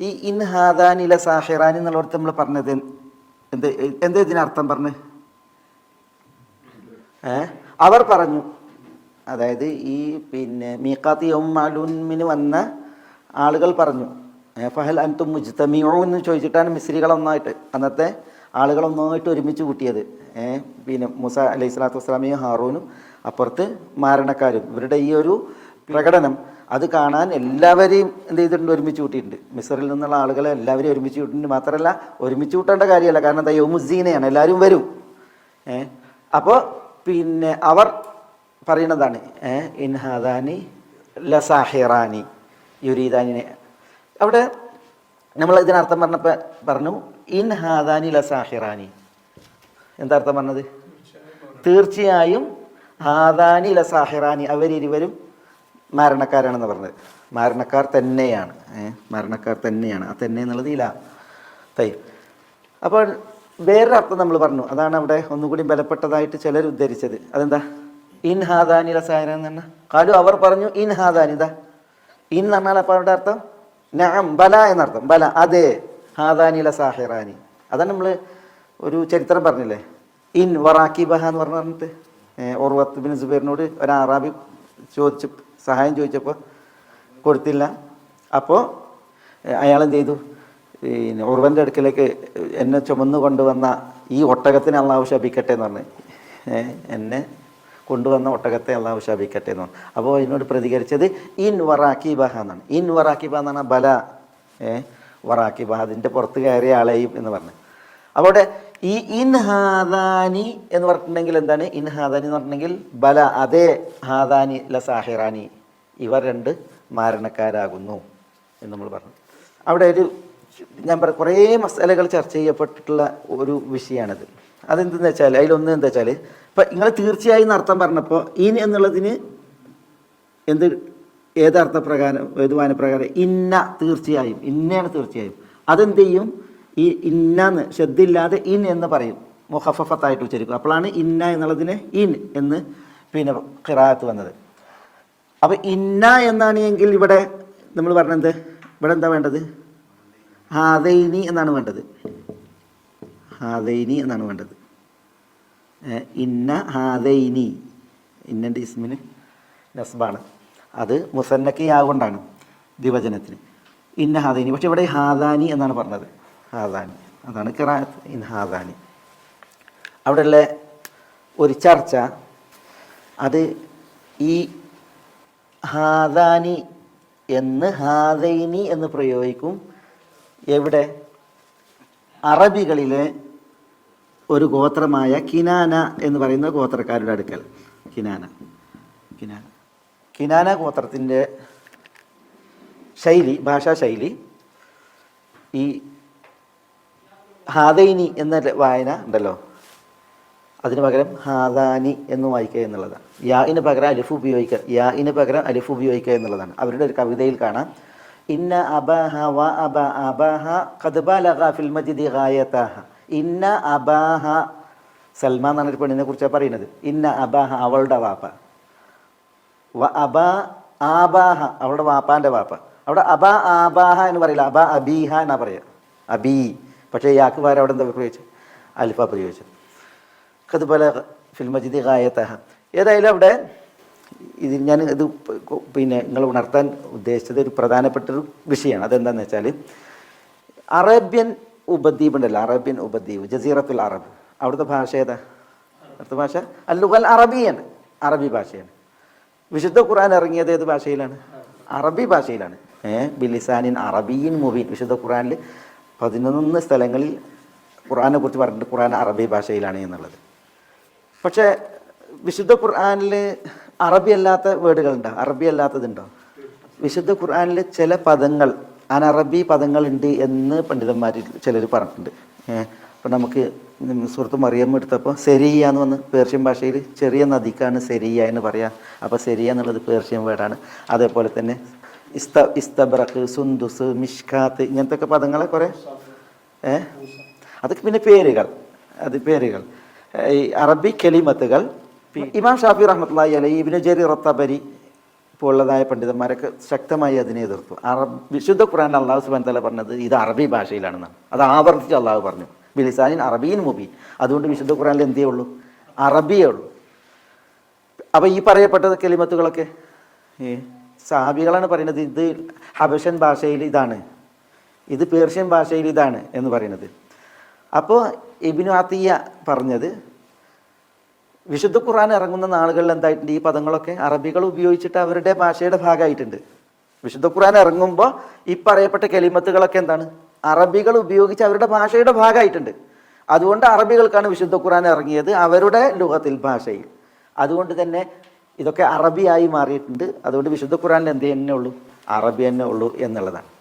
ഈ ഇൻ ഹാദാനില സാഹിറാനി എന്നുള്ളടത്ത് നമ്മൾ പറഞ്ഞത് എന്ത്? എന്താ ഇതിനർത്ഥം പറഞ്ഞ്? ഏ? അവർ പറഞ്ഞു. അതായത് ഈ പിന്നെ മീക്കാത്ത് യൗമാലുമിന് വന്ന ആളുകൾ പറഞ്ഞു. ഫഹൽ അൻതും മുജ്തമിയോ എന്ന് ചോദിച്ചിട്ടാണ് മിസ്രികൾ ഒന്നായിട്ട് അന്നത്തെ ആളുകൾ ഒന്നായിട്ട് ഒരുമിച്ച് കൂട്ടിയത്. പിന്നെ മുസ അലൈഹി സ്വലാത്തു വസ്സലാമിയും ഹാറൂനും അപ്പുറത്ത് മാരണക്കാരും. ഇവരുടെ ഈ ഒരു പ്രകടനം അത് കാണാൻ എല്ലാവരെയും എന്ത് ചെയ്തിട്ടുണ്ട്? ഒരുമിച്ച് കൂട്ടിയിട്ടുണ്ട്. മിസറിൽ നിന്നുള്ള ആളുകളെ എല്ലാവരെയും ഒരുമിച്ച് കൂട്ടിയിട്ടുണ്ട്. മാത്രമല്ല ഒരുമിച്ച് കൂട്ടേണ്ട കാര്യമല്ല. കാരണം എന്താ? യോമുസീനയാണ്. എല്ലാവരും വരും. ഏ? അപ്പോൾ പിന്നെ അവർ പറയുന്നതാണ് ഏ? ഇൻഹാദാനി ലസാഹിറാനി യുരീദാനിനെ. അവിടെ നമ്മൾ ഇതിനർത്ഥം പറഞ്ഞപ്പോൾ പറഞ്ഞു ഇൻഹാദാനി ലസാഹിറാനി. എന്താർത്ഥം പറഞ്ഞത്? തീർച്ചയായും ഹാദാനി ലസാഹിറാനി. അവരിരുവരും മരണക്കാരാണെന്ന് പറഞ്ഞത്. മരണക്കാർ തന്നെയാണ്. മരണക്കാർ തന്നെയാണ്. ആ തന്നെ എന്നുള്ളത് ഇല തൈ. അപ്പോൾ വേറൊരു അർത്ഥം നമ്മൾ പറഞ്ഞു. അതാണ് അവിടെ ഒന്നുകൂടി ബലപ്പെട്ടതായിട്ട് ചിലർ ഉദ്ധരിച്ചത്. അതെന്താ? ഇൻ ഹാദാനി റസായന എന്ന് പറഞ്ഞാൽ കാലു അവർ പറഞ്ഞു ഇൻ ഹാദാനി. ഇതാ. ഇൻ എന്ന് പറഞ്ഞാൽ അപ്പോൾ അവരുടെ അർത്ഥം? നാം ബല എന്നർത്ഥം ബല അതെ. ഹാദാനി ലസാഹിറാനി. അതാണ് നമ്മൾ ഒരു ചരിത്രം പറഞ്ഞില്ലേ? ഇൻ വറാക്കി ബഹ എന്ന് പറഞ്ഞ പറഞ്ഞിട്ട്. ഓർവത്ത് ബിൻ സുബൈറിനോട് ഒരു അറാബി ചോദിച്ചു സഹായം ചോദിച്ചപ്പോൾ കൊടുത്തില്ല. അപ്പോൾ അയാളെന്ത് ചെയ്തു? പിന്നെ ഉർവന്റെ അടുക്കലേക്ക് എന്നെ ചുമന്ന് കൊണ്ടുവന്ന ഈ ഒട്ടകത്തിനെ അള്ളാഹു ശപിക്കട്ടെ എന്ന് പറഞ്ഞു. എന്നെ കൊണ്ടുവന്ന ഒട്ടകത്തെ അള്ളാഹു ശപിക്കട്ടെ എന്ന് പറഞ്ഞു. അപ്പോൾ എന്നോട് പ്രതികരിച്ചത് ഇൻ വറാക്കി ബഹ എന്നാണ്. ഇൻ വറാക്കി ബഹ എന്നാണ് ബല. ഏ വറാക്കി ബഹ അതിന്റെ പുറത്ത് കയറിയ ആളെയും എന്ന് പറഞ്ഞു. അവിടെ ഈ ഇൻഹാദാനി എന്ന് പറഞ്ഞിട്ടുണ്ടെങ്കിൽ എന്താണ്? ഇൻഹാദാനി എന്ന് പറഞ്ഞിട്ടുണ്ടെങ്കിൽ ബല അതേ ഹാദാനി ല സാഹിറാനി ഇവർ രണ്ട് മാരണക്കാരാകുന്നു എന്ന് നമ്മൾ പറഞ്ഞു. അവിടെ ഒരു ഞാൻ പറ കുറേ മസാലകൾ ചർച്ച ചെയ്യപ്പെട്ടിട്ടുള്ള ഒരു വിഷയമാണിത് അതെന്തെന്ന് വെച്ചാൽ അതിലൊന്ന് എന്താ വെച്ചാൽ ഇപ്പം നിങ്ങൾ തീർച്ചയായും അർത്ഥം പറഞ്ഞപ്പോൾ ഇൻ എന്നുള്ളതിന് എന്ത് ഏതർത്ഥ പ്രകാരം ഏത് വാനപ്രകാരം ഇന്ന തീർച്ചയായും ഇന്നയാണ് തീർച്ചയായും. അതെന്ത് ചെയ്യും? ഈ ഇന്നാന്ന് ശ്രദ്ധയില്ലാതെ ഇൻ എന്ന് പറയും. മുഹഫഫത്തായിട്ട് ഉച്ചരിക്കും. അപ്പോഴാണ് ഇന്ന എന്നുള്ളതിന് ഇൻ എന്ന് പിന്നെ ഖിറാത്ത് വന്നത്. അപ്പോൾ ഇന്ന എന്നാണ് എങ്കിൽ ഇവിടെ നമ്മൾ പറഞ്ഞത്? ഇവിടെ എന്താ വേണ്ടത്? ഹാദൈനി എന്നാണ് വേണ്ടത്. ഹാദൈനി എന്നാണ് വേണ്ടത്. ഇന്ന ഹാദൈനി. ഇന്നന്റെ ഇസ്മിന് നസ്ബാണ്. അത് മുസന്നക്കി ആകൊണ്ടാണ് ദിവചനത്തിന് ഇന്ന ഹാദൈനി. പക്ഷെ ഇവിടെ ഹാദാനി എന്നാണ് പറഞ്ഞത്. ഹാദാനി. അതാണ് കിറാത്ത് ഇൻ ഹാദാനി. അവിടെയുള്ള ഒരു ചർച്ച അത് ഈ ഹാദാനി എന്ന് ഹാദൈനി എന്ന് പ്രയോഗിക്കും. എവിടെ? അറബികളിലെ ഒരു ഗോത്രമായ കിനാന എന്ന് പറയുന്ന ഗോത്രക്കാരുടെ അടുക്കൽ. കിനാന. കിനാന. കിനാന ഗോത്രത്തിന്റെ ശൈലി ഭാഷാശൈലി ഈ ഹാദൈനി എന്ന വായന ഉണ്ടല്ലോ. അതിന് പകരം ഹാദാനി എന്ന് വായിക്കുക എന്നുള്ളതാണ്. യാഇന് പകരം അലിഫ് ഉപയോഗിക്കുക യാഇന് പകരം അലിഫ് ഉപയോഗിക്കുക എന്നുള്ളതാണ്. അവരുടെ ഒരു കവിതയിൽ കാണാം. ഇന്ന അബാഹ വ അബ അബാഹ ഫിൽ മജിദി ഗായതഹ. ഇന്ന അബാഹ സൽമാൻ എന്നാണ് ഒരു പെണ്ണിനെ കുറിച്ചാണ് പറയുന്നത്. ഇന്ന അബാഹ അവളുടെ വാപ്പ. വ അബ ആബാഹ അവളുടെ വാപ്പാന്റെ വാപ്പ. അവിടെ അബ ആബാഹ എന്ന് പറയില്ല. അബ അബീഹ എന്നാ പറയുക അബീ. പക്ഷേ ഈ ആക്കുമാർ അവിടെ എന്താ പ്രയോഗിച്ചു അൽഫ പ്രയോഗിച്ചു അതുപോലെ ഫിൽ മജിദി ഗായത്തഹ. ഏതായാലും അവിടെ ഇത് ഞാൻ ഇത് പിന്നെ നിങ്ങൾ ഉണർത്താൻ ഉദ്ദേശിച്ചത് ഒരു പ്രധാനപ്പെട്ടൊരു വിഷയമാണ്. അതെന്താണെന്ന് വെച്ചാൽ അറേബ്യൻ ഉപദ്വീപ് ഉണ്ടല്ലോ അറേബ്യൻ ഉപദ്വീപ് ജസീറത്തുൽ അറബ്. അവിടുത്തെ ഭാഷ ഏതാ? അവിടുത്തെ ഭാഷ? അല്ലുഖൽ അറബിയാണ് അറബി ഭാഷയാണ്. വിശുദ്ധ ഖുർആൻ ഇറങ്ങിയത് ഏത് ഭാഷയിലാണ്? അറബി ഭാഷയിലാണ്. ഏഹ് ബിലിസാനിൻ അറബിയിൻ മുബീൻ. വിശുദ്ധ ഖുർആനിൽ പതിനൊന്ന് സ്ഥലങ്ങളിൽ ഖുർആനെ കുറിച്ച് പറഞ്ഞിട്ട് ഖുർആൻ അറബി ഭാഷയിലാണ് എന്നുള്ളത്. പക്ഷേ വിശുദ്ധ ഖുർആാനിൽ അറബി അല്ലാത്ത വേർഡുകളുണ്ടോ? അറബി അല്ലാത്തതുണ്ടോ? വിശുദ്ധ ഖുർആാനിൽ ചില പദങ്ങൾ അനറബി പദങ്ങളുണ്ട് എന്ന് പണ്ഡിതന്മാർ ചിലർ പറഞ്ഞിട്ടുണ്ട്. അപ്പം നമുക്ക് സുഹൃത്ത് മറിയം എടുത്തപ്പോൾ സെരിയ എന്ന് വന്ന് പേർഷ്യൻ ഭാഷയിൽ ചെറിയ നദിക്കാണ് സെരിയ എന്ന് പറയാം. അപ്പോൾ സെരിയ എന്നുള്ളത് പേർഷ്യൻ വേർഡാണ്. അതേപോലെ തന്നെ ഇസ്ത ഇസ്തബ്രക്ക് സുന്ദുസ് മിഷ്കാത്ത് ഇങ്ങനത്തെ ഒക്കെ പദങ്ങളെ കുറേ? ഏ? അതൊക്കെ പിന്നെ പേരുകൾ. അത് പേരുകൾ. ഈ അറബി കെലിമത്തുകൾ. ഇമാം ഷാഫി റഹ്മത്തുള്ളാഹി അലൈഹി ഇബ്നു ജരീർ റത്തബരി പോലുള്ളതായ പണ്ഡിതന്മാരൊക്കെ ശക്തമായി അതിനെ എതിർത്തു. അറബ് വിശുദ്ധ ഖുറാൻ അള്ളാഹു സുബാൻ തല പറഞ്ഞത് ഇത് അറബി ഭാഷയിലാണെന്നാണ്. അത് ആവർത്തിച്ച് അള്ളാഹു പറഞ്ഞു. ബിലിസാനിൻ അറബീൻ മുബീൻ. അതുകൊണ്ട് വിശുദ്ധ ഖുറാനിൽ എന്തേ ഉള്ളൂ അറബിയേ ഉള്ളൂ. അപ്പോൾ ഈ പറയപ്പെട്ട കെലിമത്തുകളൊക്കെ? ഈ സഹാബികളാണ് പറയുന്നത് ഇത് ഹബഷൻ ഭാഷയിൽ ഇതാണ്. ഇത് പേർഷ്യൻ ഭാഷയിൽ ഇതാണ് എന്ന് പറയുന്നത്. അപ്പോൾ ഇബിനു ആത്തിയ പറഞ്ഞത് വിശുദ്ധ ഖുർആൻ ഇറങ്ങുന്ന നാളുകളിൽ എന്തായിട്ടുണ്ട്? ഈ പദങ്ങളൊക്കെ അറബികൾ ഉപയോഗിച്ചിട്ട് അവരുടെ ഭാഷയുടെ ഭാഗമായിട്ടുണ്ട്. വിശുദ്ധ ഖുർആൻ ഇറങ്ങുമ്പോൾ ഈ പറയപ്പെട്ട കെലിമത്തുകളൊക്കെ എന്താണ്? അറബികൾ ഉപയോഗിച്ച് അവരുടെ ഭാഷയുടെ ഭാഗമായിട്ടുണ്ട്. അതുകൊണ്ട് അറബികൾക്കാണ് വിശുദ്ധ ഖുർആൻ ഇറങ്ങിയത് അവരുടെ ലുഹത്തിൽ ഭാഷയിൽ. അതുകൊണ്ട് തന്നെ ഇതൊക്കെ അറബിയായി മാറിയിട്ടുണ്ട്. അതുകൊണ്ട് വിശുദ്ധ ഖുറാനിൽ എന്ത് തന്നെ ഉള്ളൂ? അറബി തന്നെ ഉള്ളൂ എന്നുള്ളതാണ്.